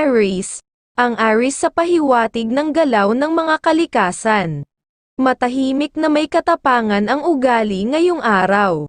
Aries, ang Aries sa pahiwatig ng galaw ng mga kalikasan. Matahimik na may katapangan ang ugali ngayong araw.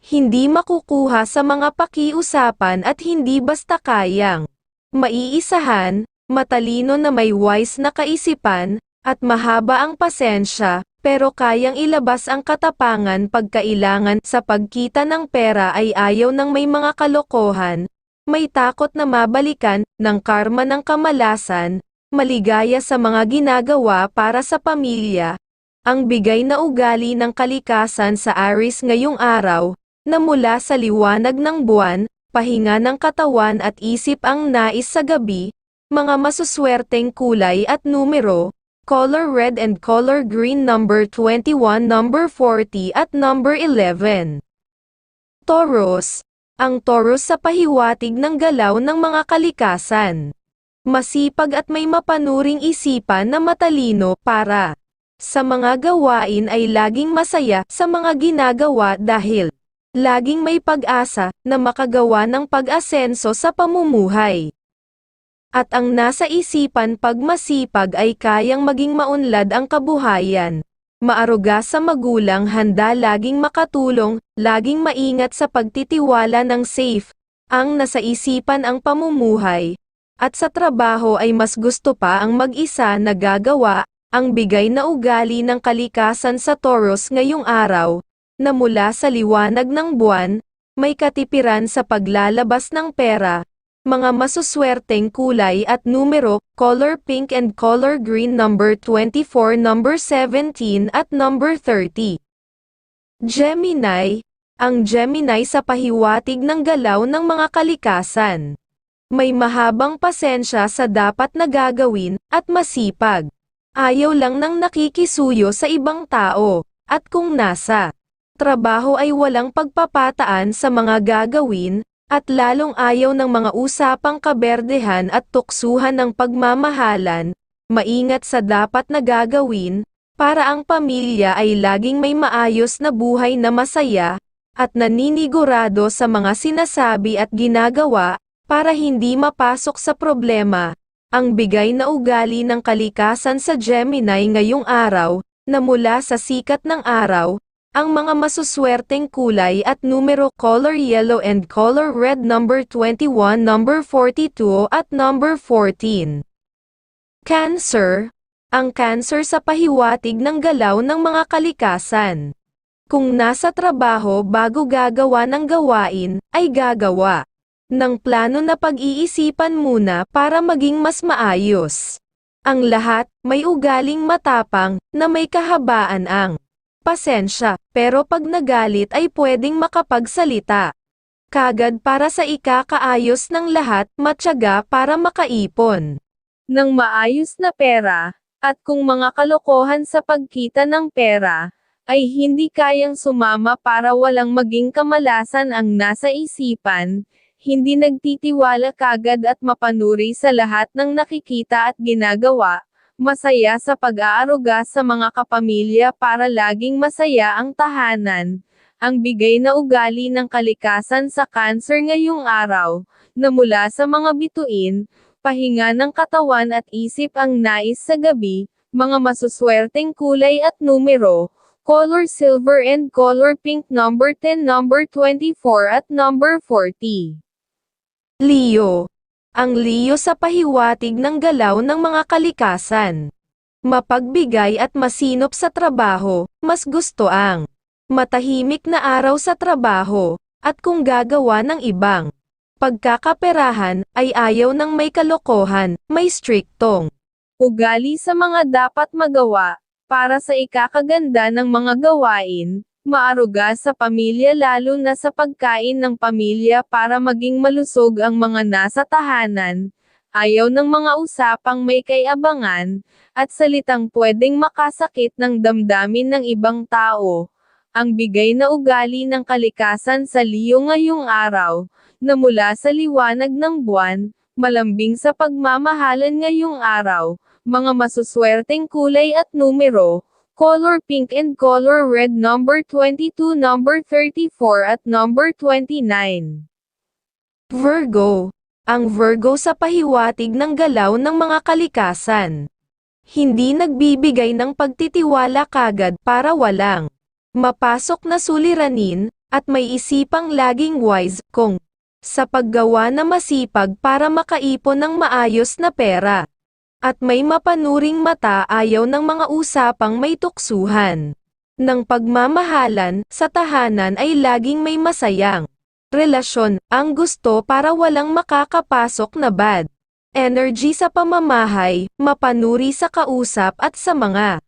Hindi makukuha sa mga pakiusapan at hindi basta kayang maiisahan, matalino na may wise na kaisipan, at mahaba ang pasensya, pero kayang ilabas ang katapangan pagkailangan sa pagkita ng pera ay ayaw ng may mga kalokohan, may takot na mabalikan, ng karma ng kamalasan, maligaya sa mga ginagawa para sa pamilya, ang bigay na ugali ng kalikasan sa Aris ngayong araw, na mula sa liwanag ng buwan, pahinga ng katawan at isip ang nais sa gabi, mga masuswerteng kulay at numero, color red and color green number 21 number 40 at number 11. Taurus, ang Taurus sa pahiwatig ng galaw ng mga kalikasan. Masipag at may mapanuring isipan na matalino para sa mga gawain ay laging masaya sa mga ginagawa dahil laging may pag-asa na makagawa ng pag-asenso sa pamumuhay. At ang nasa isipan pag masipag ay kayang maging maunlad ang kabuhayan. Maaruga sa magulang handa laging makatulong, laging maingat sa pagtitiwala ng safe, ang nasa isipan ang pamumuhay. At sa trabaho ay mas gusto pa ang mag-isa na gagawa, ang bigay na ugali ng kalikasan sa Taurus ngayong araw, na mula sa liwanag ng buwan, may katipiran sa paglalabas ng pera, mga masuswerteng kulay at numero, color pink and color green number 24 number 17 at number 30. Gemini, ang Gemini sa pahiwatig ng galaw ng mga kalikasan. May mahabang pasensya sa dapat na gagawin, at masipag. Ayaw lang ng nakikisuyo sa ibang tao, at kung nasa trabaho ay walang pagpapataan sa mga gagawin, at lalong ayaw ng mga usapang kaberdehan at tuksuhan ng pagmamahalan, maingat sa dapat na gagawin, para ang pamilya ay laging may maayos na buhay na masaya, at naninigurado sa mga sinasabi at ginagawa, para hindi mapasok sa problema. Ang bigay na ugali ng kalikasan sa Gemini ngayong araw, na mula sa sikat ng araw, ang mga masuswerteng kulay at numero color yellow and color red number 21 number 42 at number 14. Cancer, ang cancer sa pahiwatig ng galaw ng mga kalikasan. Kung nasa trabaho bago gagawa ng gawain, ay gagawa ng plano na pag-iisipan muna para maging mas maayos. Ang lahat, may ugaling matapang, na may kahabaan ang pasensya, pero pag nagalit ay pwedeng makapagsalita. Kagad para sa ikakaayos ng lahat, matyaga para makaipon ng maayos na pera, at kung mga kalokohan sa pagkita ng pera, ay hindi kayang sumama para walang maging kamalasan ang nasa isipan, hindi nagtitiwala kagad at mapanuri sa lahat ng nakikita at ginagawa, masaya sa pag-aaruga sa mga kapamilya para laging masaya ang tahanan, ang bigay na ugali ng kalikasan sa cancer ngayong araw, na mula sa mga bituin, pahinga ng katawan at isip ang nais sa gabi, mga masuswerteng kulay at numero, color silver and color pink number 10 number 24 at number 40. Leo. Ang Leo sa pahiwatig ng galaw ng mga kalikasan. Mapagbigay at masinop sa trabaho, mas gusto ang matahimik na araw sa trabaho, at kung gagawa ng ibang pagkakaperahan, ay ayaw ng may kalokohan, may striktong ugali sa mga dapat magawa, para sa ikakaganda ng mga gawain, maaruga sa pamilya lalo na sa pagkain ng pamilya para maging malusog ang mga nasa tahanan, ayaw ng mga usapang may kayabangan, at salitang pwedeng makasakit ng damdamin ng ibang tao, ang bigay na ugali ng kalikasan sa liyo ngayong araw, na mula sa liwanag ng buwan, malambing sa pagmamahalan ngayong araw, mga masuswerteng kulay at numero, color pink and color red number 22 number 34 at number 29. Virgo, ang Virgo sa pahiwatig ng galaw ng mga kalikasan. Hindi nagbibigay ng pagtitiwala kagad para walang mapasok na suliranin, at may isipang laging wise kung sa paggawa na masipag para makaipon ng maayos na pera. At may mapanuring mata ayaw ng mga usapang may tuksuhan. Ng pagmamahalan, sa tahanan ay laging may masayang relasyon, ang gusto para walang makakapasok na bad energy sa pamamahay, mapanuri sa kausap at sa mga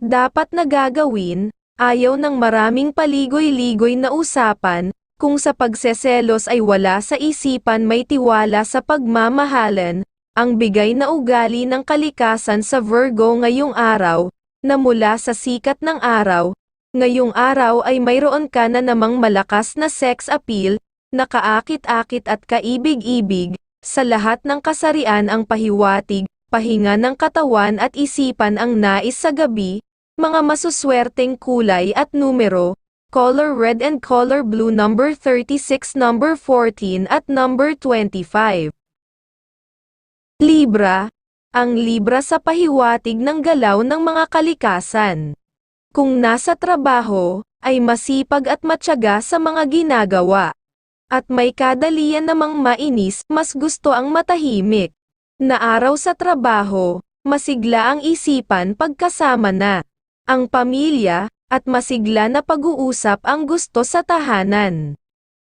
dapat na gagawin, ayaw ng maraming paligoy-ligoy na usapan, kung sa pagseselos ay wala sa isipan may tiwala sa pagmamahalan, ang bigay na ugali ng kalikasan sa Virgo ngayong araw, na mula sa sikat ng araw, ngayong araw ay mayroon ka na namang malakas na sex appeal, nakaakit-akit at kaibig-ibig, sa lahat ng kasarian ang pahiwatig, pahinga ng katawan at isipan ang nais sa gabi, mga masuswerteng kulay at numero, color red and color blue number 36 number 14 at number 25. Libra, ang Libra sa pahiwatig ng galaw ng mga kalikasan. Kung nasa trabaho, ay masipag at matyaga sa mga ginagawa. At may kadalian namang mainis, mas gusto ang matahimik. Na araw sa trabaho, masigla ang isipan pagkasama na ang pamilya, at masigla na pag-uusap ang gusto sa tahanan.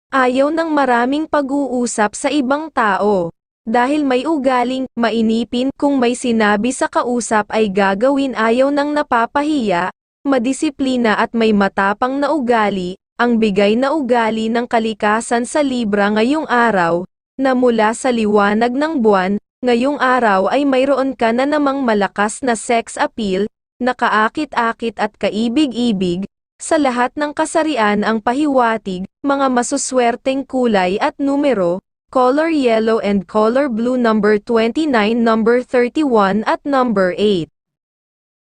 Ayaw ng maraming pag-uusap sa ibang tao. Dahil may ugaling, mainipin, kung may sinabi sa kausap ay gagawin ayaw ng napapahiya, madisiplina at may matapang na ugali, ang bigay na ugali ng kalikasan sa Libra ngayong araw, na mula sa liwanag ng buwan, ngayong araw ay mayroon ka na namang malakas na sex appeal, nakaakit-akit at kaibig-ibig, sa lahat ng kasarian ang pahiwatig, mga masuswerteng kulay at numero, color yellow and color blue number 29 number 31 at number 8.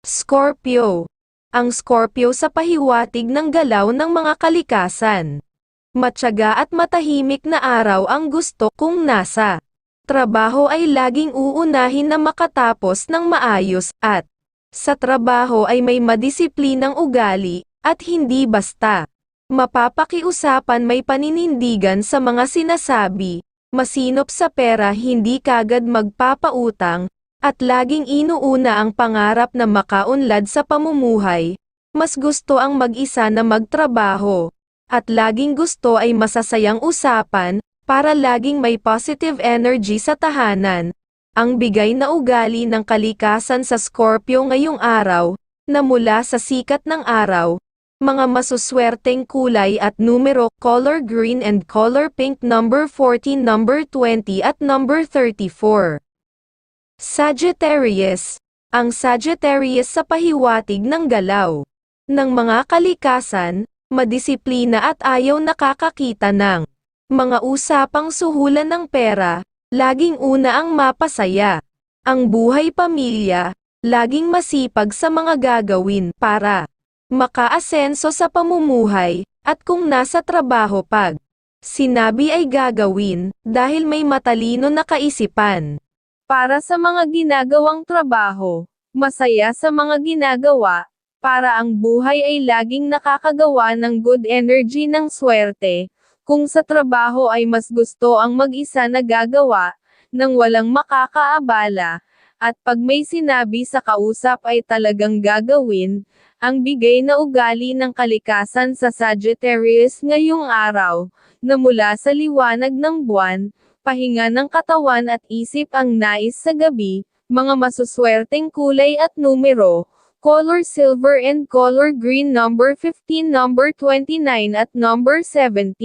Scorpio. Ang Scorpio sa pahiwatig ng galaw ng mga kalikasan. Matyaga at matahimik na araw ang gusto kung nasa trabaho ay laging uunahin na makatapos ng maayos at sa trabaho ay may madisiplinang ugali at hindi basta mapapakiusapan may paninindigan sa mga sinasabi, masinop sa pera hindi kagad magpapautang, at laging inuuna ang pangarap na makaunlad sa pamumuhay, mas gusto ang mag-isa na magtrabaho, at laging gusto ay masasayang usapan, para laging may positive energy sa tahanan. Ang bigay na ugali ng kalikasan sa Scorpio ngayong araw, na mula sa sikat ng araw, mga masuswerteng kulay at numero, color green and color pink number 14 number 20 at number 34. Sagittarius, ang Sagittarius sa pahiwatig ng galaw ng mga kalikasan, madisiplina at ayaw nakakakita ng mga usapang suhulan ng pera, laging una ang mapasaya. Ang buhay pamilya, laging masipag sa mga gagawin para makaasenso sa pamumuhay, at kung nasa trabaho pag sinabi ay gagawin, dahil may matalino na kaisipan. Para sa mga ginagawang trabaho, masaya sa mga ginagawa, para ang buhay ay laging nakakagawa ng good energy ng swerte, kung sa trabaho ay mas gusto ang mag-isa na gagawa, nang walang makakaabala, at pag may sinabi sa kausap ay talagang gagawin, ang bigay na ugali ng kalikasan sa Sagittarius ngayong araw, na mula sa liwanag ng buwan, pahinga ng katawan at isip ang nais sa gabi, mga masuswerteng kulay at numero, color silver and color green number 15 number 29 at number 17.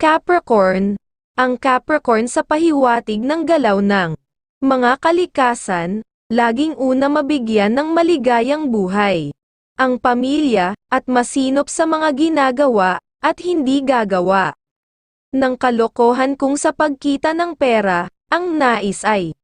Capricorn, ang Capricorn sa pahiwatig ng galaw ng mga kalikasan, laging una mabigyan ng maligayang buhay. Ang pamilya, at masinop sa mga ginagawa, at hindi gagawa. Ng kalokohan kung sa pagkita ng pera, ang nais ay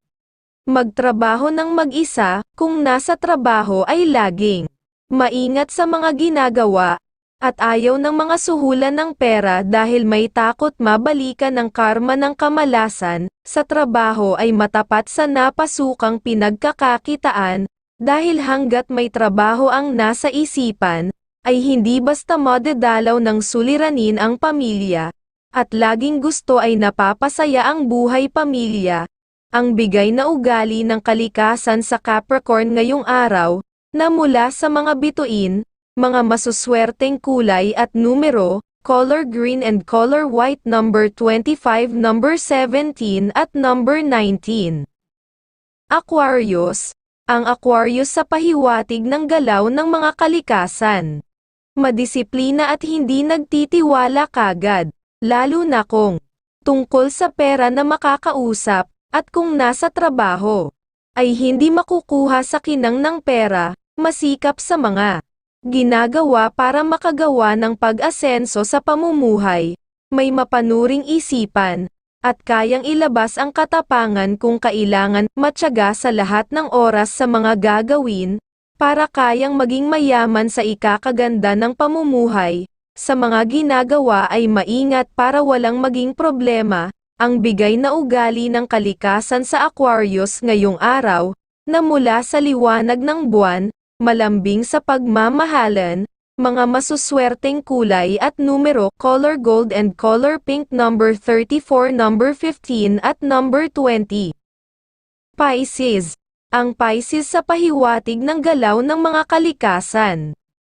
magtrabaho ng mag-isa, kung nasa trabaho ay laging maingat sa mga ginagawa, at ayaw ng mga suhulan ng pera dahil may takot mabalikan ng karma ng kamalasan, sa trabaho ay matapat sa napasukang pinagkakakitaan, dahil hanggat may trabaho ang nasa isipan, ay hindi basta madedalaw ng suliranin ang pamilya, at laging gusto ay napapasaya ang buhay pamilya, ang bigay na ugali ng kalikasan sa Capricorn ngayong araw, na mula sa mga bituin, mga masuswerteng kulay at numero, color green and color white number 25, number 17 at number 19. Aquarius, ang Aquarius sa pahiwatig ng galaw ng mga kalikasan. Madisiplina at hindi nagtitiwala kagad, lalo na kung tungkol sa pera na makakausap, at kung nasa trabaho, ay hindi makukuha sa kinang ng pera, masikap sa mga ginagawa para makagawa ng pag-asenso sa pamumuhay, may mapanuring isipan, at kayang ilabas ang katapangan kung kailangan matyaga sa lahat ng oras sa mga gagawin, para kayang maging mayaman sa ikakaganda ng pamumuhay, sa mga ginagawa ay maingat para walang maging problema, ang bigay na ugali ng kalikasan sa Aquarius ngayong araw, na mula sa liwanag ng buwan, malambing sa pagmamahalan, mga masuswerteng kulay at numero color gold and color pink number 34 number 15 at number 20. Pisces. Ang Pisces sa pahiwatig ng galaw ng mga kalikasan.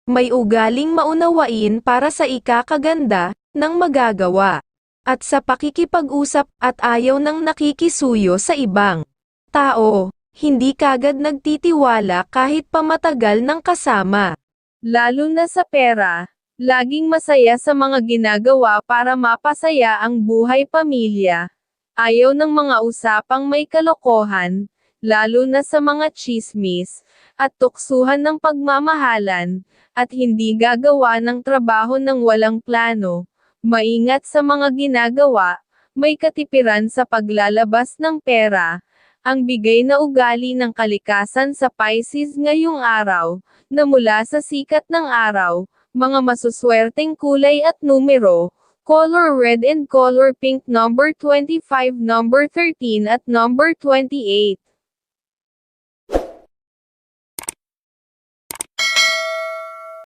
May ugaling maunawain para sa ikakaganda ng magagawa at sa pakikipag-usap at ayaw ng nakikisuyo sa ibang tao, hindi kagad nagtitiwala kahit pamatagal ng kasama. Lalo na sa pera, laging masaya sa mga ginagawa para mapasaya ang buhay pamilya. Ayaw ng mga usapang may kalokohan, lalo na sa mga chismis, at tuksuhan ng pagmamahalan, at hindi gagawa ng trabaho ng walang plano. Maingat sa mga ginagawa, may katipiran sa paglalabas ng pera, ang bigay na ugali ng kalikasan sa Pisces ngayong araw, na mula sa sikat ng araw, mga masuswerteng kulay at numero, color red and color pink number 25, number 13 at number 28.